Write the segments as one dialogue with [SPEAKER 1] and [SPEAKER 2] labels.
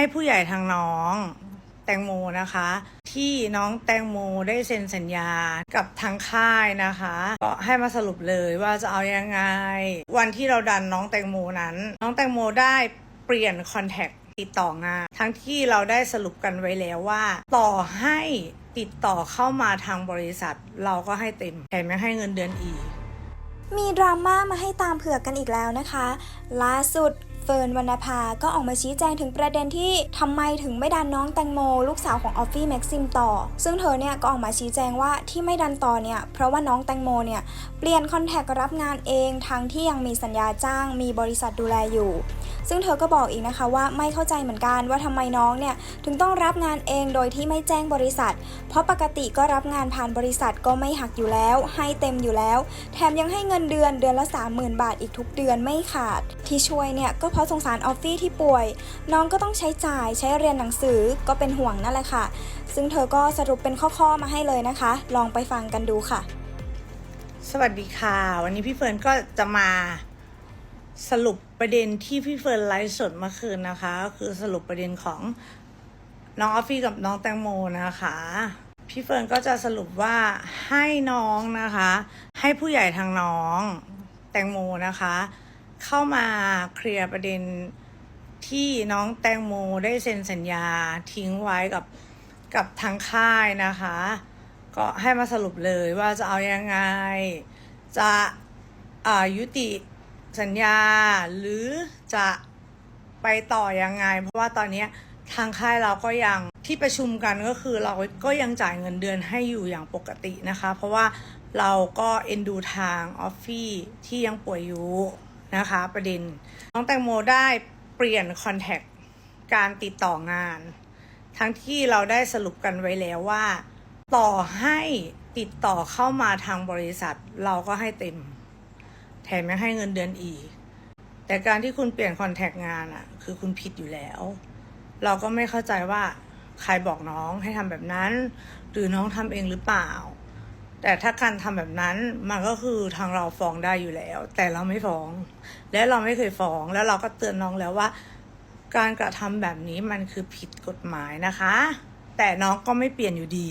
[SPEAKER 1] ให้ผู้ใหญ่ทางน้องแตงโมนะคะ ที่น้องแตงโมได้เซ็นสัญญากับทางค่ายนะคะ ก็ให้มาสรุปเลยว่าจะเอายังไง วันที่เราดันน้องแตงโมนั้น น้องแตงโมได้เปลี่ยนคอนแทคติดต่องาน ทั้งที่เราได้สรุปกันไว้แล้วว่า ต่อให้ติดต่อเข้ามาทางบริษัท เราก็ให้เต็มแถมยังให้เงินเดือนอีก
[SPEAKER 2] มีดราม่ามาให้ตามเผือกกันอีกแล้วนะคะ ล่าสุด เฟิร์นวรรณภาก็ออกมาชี้แจงถึงประเด็นที่ทำไมถึงไม่ดันน้องแตงโม ลูกสาวของออฟฟี่แม็กซิมต่อ ซึ่งเธอเนี่ยก็ออกมาชี้แจงว่าที่ไม่ดันต่อเนี่ยเพราะว่าน้องแตงโมเนี่ยเปลี่ยนคอนแทครับงานเองทั้งที่ยังมีสัญญาจ้างมีบริษัทดูแลอยู่ ซึ่งเธอก็บอกอีกนะคะว่าไม่เข้าใจเหมือนกันว่าทำไมน้องเนี่ยถึงต้องรับงานเองโดยที่ไม่แจ้งบริษัท เพราะปกติก็รับงานผ่านบริษัทก็ไม่หักอยู่แล้ว ให้เต็มอยู่แล้ว แถมยังให้เงินเดือนเดือนละ 30,000 บาทอีกทุกเดือนไม่ขาด ที่ช่วยเนี่ยก็เพราะสงสารออฟฟี่ที่ป่วย น้องก็ต้องใช้จ่ายใช้เรียนหนังสือก็เป็นห่วงนั่นแหละค่ะ ซึ่งเธอก็สรุปเป็นข้อๆมาให้เลยนะคะ ลองไปฟังกันดูค่ะ
[SPEAKER 1] สวัสดีค่ะ วันนี้พี่เฟิร์นก็จะมาสรุปประเด็นที่พี่เฟิร์นไลฟ์สดเมื่อคืนนะคะก็คือสรุปประเด็นของน้องออฟฟี่กับน้องแตงโมนะคะ พี่เฟิร์นก็จะสรุปว่าให้น้องนะคะ ให้ผู้ใหญ่ทางน้องแตงโมนะคะ เข้ามาเคลียร์ประเด็นที่น้องแตงโมได้เซ็นสัญญาทิ้งไว้กับกับทางค่ายนะคะ ก็ให้มาสรุปเลยว่าจะเอายังไง จะอ่ายุติสัญญาหรือจะไปต่อยังไง เพราะว่าตอนนี้ทางค่ายเราก็ยังที่ประชุมกันก็คือเราก็ยังจ่ายเงินเดือนให้อยู่อย่างปกตินะคะ เพราะว่าเราก็เอ็นดูทางออฟฟี่ที่ยังป่วยอยู่ นะคะ ประเด็น น้องแตงโมได้เปลี่ยนคอนแทคการติดต่องาน ทั้งที่เราได้สรุปกันไว้แล้วว่า ต่อให้ติดต่อเข้ามาทางบริษัทเราก็ให้เต็ม แถมยังให้เงินเดือนอีก แต่การที่คุณเปลี่ยนคอนแทคงานอะคือคุณผิดอยู่แล้ว เราก็ไม่เข้าใจว่าใครบอกน้องให้ทำแบบนั้น หรือน้องทำเองหรือเปล่า แต่ถ้าการทำแบบนั้นมันก็คือทางเราฟ้องได้อยู่แล้ว แต่เราไม่ฟ้อง และเราไม่เคยฟ้อง แล้วเราก็เตือนน้องแล้วว่า การกระทำแบบนี้มันคือผิดกฎหมายนะคะ แต่น้องก็ไม่เปลี่ยนอยู่ดี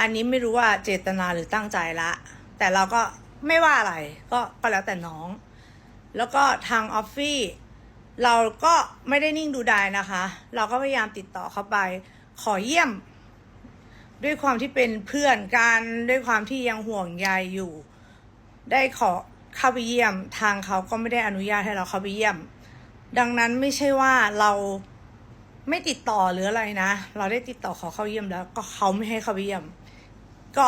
[SPEAKER 1] อันนี้ไม่รู้ว่าเจตนาหรือตั้งใจละ แต่เราก็ไม่ว่าอะไร ก็ก็แล้วแต่น้อง แล้วก็ทางออฟฟี่เราก็ไม่ได้นิ่งดูดายนะคะ เราก็พยายามติดต่อเข้าไป ขอเยี่ยม ด้วยความที่เป็นเพื่อนกันด้วยความที่ยังห่วงใยอยู่ ได้ขอเข้าไปเยี่ยม ทางเขาก็ไม่ได้อนุญาตให้เราเข้าไปเยี่ยม ดังนั้นไม่ใช่ว่าเราไม่ติดต่อหรืออะไรนะ เราได้ติดต่อขอเข้าเยี่ยมแล้ว ก็เขาไม่ให้เข้าไปเยี่ยม ก็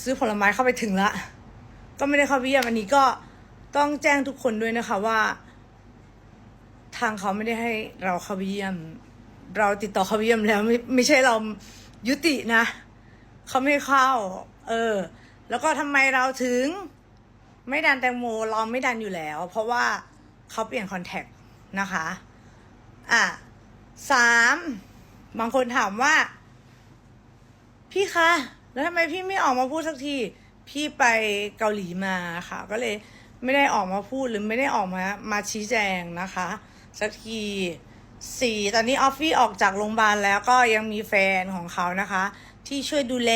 [SPEAKER 1] ซื้อผลไม้เข้าไปถึงละ ก็ไม่ได้เข้าไปเยี่ยมอันนี้ก็ต้องแจ้งทุกคนด้วยนะคะว่า ทางเขาไม่ได้ให้เราเข้าไปเยี่ยม เราติดต่อเข้าไปเยี่ยมแล้วไม่ไม่ใช่เรา ยุตินะเขาไม่เข้า เออ แล้วก็ทำไมเราถึง ไม่ดันแตงโมเราไม่ดันอยู่แล้ว เพราะว่าเขาเปลี่ยนคอนแทคนะคะ อะสามบางคนถามว่า พี่คะ แล้วทำไมพี่ไม่ออกมาพูดสักที พี่ไปเกาหลีมาค่ะ ก็เลยไม่ได้ออกมาพูดหรือไม่ได้ออกมามาชี้แจงนะคะ สักที สี่ตอนนี้ออฟฟี่ออกจากโรงพยาบาลแล้วก็ยังมีแฟนของเขานะคะ ที่ช่วยดูแล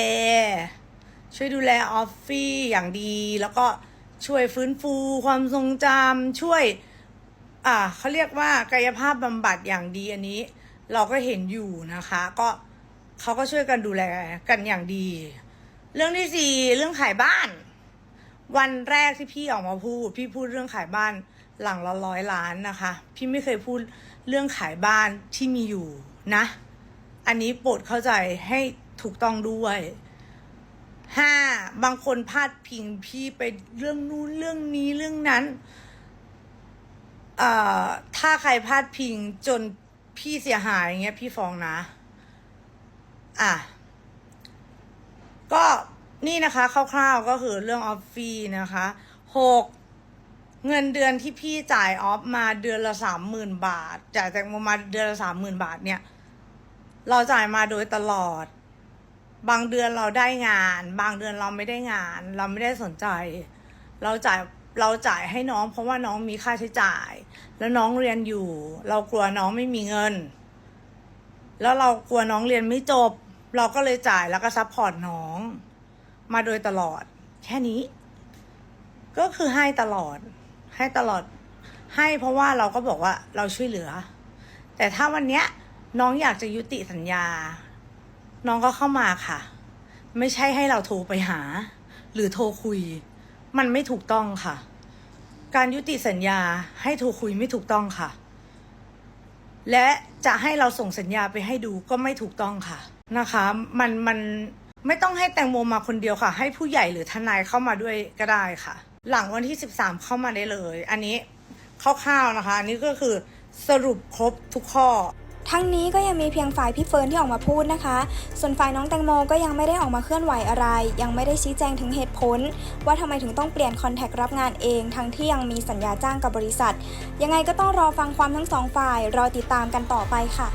[SPEAKER 1] ช่วยดูแลออฟฟี่อย่างดี แล้วก็ช่วยฟื้นฟูความทรงจำช่วย อ่าเขาเรียกว่ากายภาพบำบัดอย่างดีอันนี้ เราก็เห็นอยู่นะคะ ก็เขาก็ช่วยกันดูแลกันอย่างดี เรื่องที่สี่เรื่องขายบ้าน วันแรกที่พี่ออกมาพูด พี่พูดเรื่องขายบ้าน หลังละร้อยล้านนะคะ พี่ไม่เคยพูดเรื่องขายบ้านที่มีอยู่นะ อันนี้โปรดเข้าใจให้ถูกต้องด้วยห้าบางคนพาดพิงพี่ไปเรื่องนู้นเรื่องนี้เรื่องนั้น เอ่อ ถ้าใครพลาดพิงจนพี่เสียหายอย่างเงี้ย พี่ฟ้องนะ อะ ก็นี่นะคะคร่าวๆก็คือเรื่องออฟฟี่นะคะหก เงินเดือนที่พี่จ่ายออฟมาเดือนละสามหมื่นบาทจ่ายแตงโมมาเดือนละสามหมื่นบาทเนี่ย เราจ่ายมาโดยตลอด บางเดือนเราได้งาน บางเดือนเราไม่ได้งาน เราไม่ได้สนใจ เราจ่ายเราจ่ายให้น้องเพราะว่าน้องมีค่าใช้จ่าย แล้วน้องเรียนอยู่ เรากลัวน้องไม่มีเงิน แล้วเรากลัวน้องเรียนไม่จบ เราก็เลยจ่ายแล้วก็ซัพพอร์ตน้อง มาโดยตลอด แค่นี้ ก็คือให้ตลอด ให้ตลอดให้เพราะว่าเราก็บอกว่าเราช่วยเหลือ แต่ถ้าวันเนี้ยน้องอยากจะยุติสัญญา น้องก็เข้ามาค่ะ ไม่ใช่ให้เราโทรไปหา หรือโทรคุย มันไม่ถูกต้องค่ะ การยุติสัญญาให้โทรคุยไม่ถูกต้องค่ะ และจะให้เราส่งสัญญาไปให้ดูก็ไม่ถูกต้องค่ะนะคะ มันมันไม่ต้องให้แตงโมมาคนเดียวค่ะ ให้ผู้ใหญ่หรือทนายเข้ามาด้วยก็ได้ค่ะ หลังวันที่ 13 เข้ามาได้เลย อันนี้คร่าวๆนะคะ อันนี้ก็คือสรุปครบทุกข้อ
[SPEAKER 2] ทั้งนี้ก็ยังมีเพียงฝ่ายพี่เฟิร์นที่ออกมาพูดนะคะ ส่วนฝ่ายน้องแตงโมก็ยังไม่ได้ออกมาเคลื่อนไหวอะไร ยังไม่ได้ชี้แจงถึงเหตุผล ว่าทำไมถึงต้องเปลี่ยนคอนแทครับงานเอง ทั้งที่ยังมีสัญญาจ้างกับบริษัท ยังไงก็ต้องรอฟังความทั้งสองฝ่าย รอติดตามกันต่อไปค่ะ